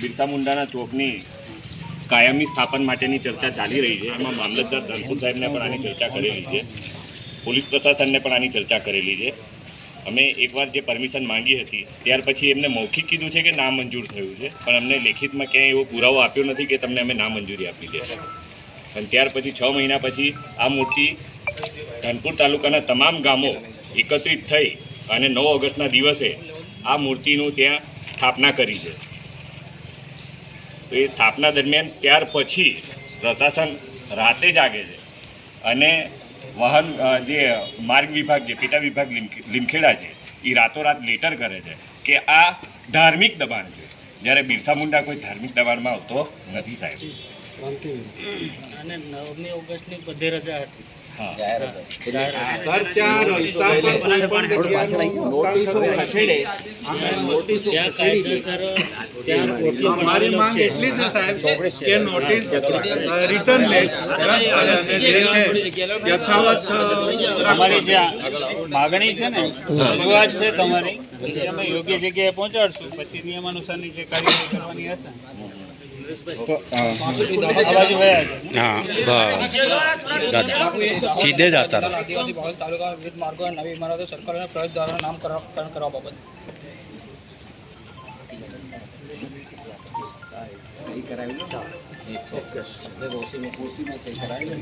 બિરસા મુંડાના ચોકની કાયમી સ્થાપન માટેની ચર્ચા ચાલી રહી છે. એમાં મામલતદાર ધનપુર સાહેબને પણ આની ચર્ચા કરેલી છે. પોલીસ પ્રશાસનને પણ આની ચર્ચા કરેલી છે. અમે એકવાર જે પરમિશન માંગી હતી, ત્યાર પછી એમને મૌખિક કીધું છે કે ના મંજૂર થયું છે. પણ અમને લેખિતમાં ક્યાંય એવો પુરાવો આપ્યો નથી કે તમને અમે ના મંજૂરી આપી છે. અને ત્યાર પછી છ મહિના પછી આ મૂર્તિ ધનપુર તાલુકાના તમામ ગામો એકત્રિત થઈ અને નવ ઓગસ્ટના દિવસે આ મૂર્તિનું ત્યાં સ્થાપના કરી છે. તો એ સ્થાપના દરમિયાન ત્યાર પછી પ્રશાસન રાતે જાગે છે. અને વાહન જે માર્ગ વિભાગ જે પેટા વિભાગ લીમ- લીમખેડા છે એ રાતોરાત લેટર કરે છે કે આ ધાર્મિક દબાણ છે. જ્યારે બિરસા મુંડા કોઈ ધાર્મિક દબાણમાં આવતો નથી સાહેબ. અને નવમી ઓગસ્ટની બધી રજા હતી. હા સર ત્યાં રસ્તા પર કોઈ પણ નોટિસો ખસેડે. નોટિસો ખસેડી કાયદેસર ત્યાં કોટલો અમારી માંગ એટલી છે. સાહેબ કે નોટિસ રિટર્ન લે. અને યથાવત અમારી જે માગણી છે ને રજૂઆત છે તમારી અમે યોગ્ય જગ્યાએ પહોંચાડશું. પછી નિયમાનુસારની જે કાર્યવાહી કરવાની હશે. હા બસ. દાદા સીધે જ હતા આદિવાસી બાहुल તાલુકા વિવિધ માર્ગો અને નવી ઇમારતો સરકાર અને પ્રવેશ દ્વારોનું નામકરણ કરવા બાબત. સહી કરાવી ચોક્કસ. ઓસીમાં ઓસીમાં સહી કરાવી લો.